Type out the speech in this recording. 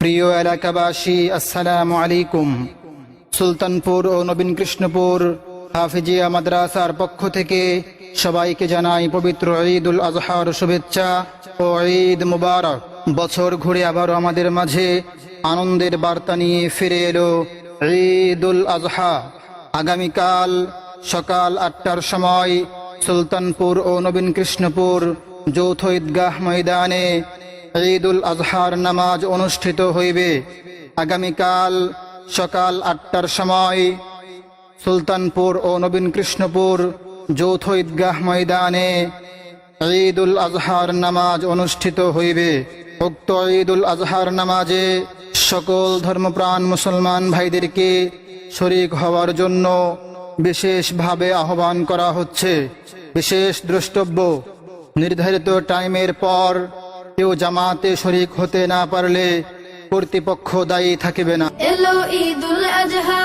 প্রিয় এলাকাবাসী, আসসালামু আলাইকুম। সুলতানপুর ও নবীন কৃষ্ণপুর হাফিজিয়া মাদ্রাসার পক্ষ থেকে সবাইকে জানাই পবিত্র ঈদ উল আজহার শুভেচ্ছা ও ঈদ মুবারক। বছর ঘুরে আবারও আমাদের মাঝে আনন্দের বার্তা নিয়ে ফিরে এলো ঈদ উল আজহা। আগামীকাল সকাল আটটার সময় সুলতানপুর ও নবীন কৃষ্ণপুর যৌথ ঈদগাহ ময়দানে ঈদ উল আজহার নামাজ অনুষ্ঠিত হইবে। আগামীকাল সকাল আটটার সময় সুলতানপুর ও নবীন কৃষ্ণপুর যৌথ ঈদগাহ ময়দানে ঈদ উল আজহার নামাজ অনুষ্ঠিত হইবে। উক্ত ঈদুল আজহার নামাজে সকল ধর্মপ্রাণ মুসলমান ভাইদেরকে শরিক হওয়ার জন্য বিশেষভাবে আহ্বান করা হচ্ছে। বিশেষ দ্রষ্টব্য, নির্ধারিত টাইমের পর কেউ জামাতে শরিক হতে না পারলে কর্তৃপক্ষ দায়ী থাকিবে না। এলো ঈদুল আজহা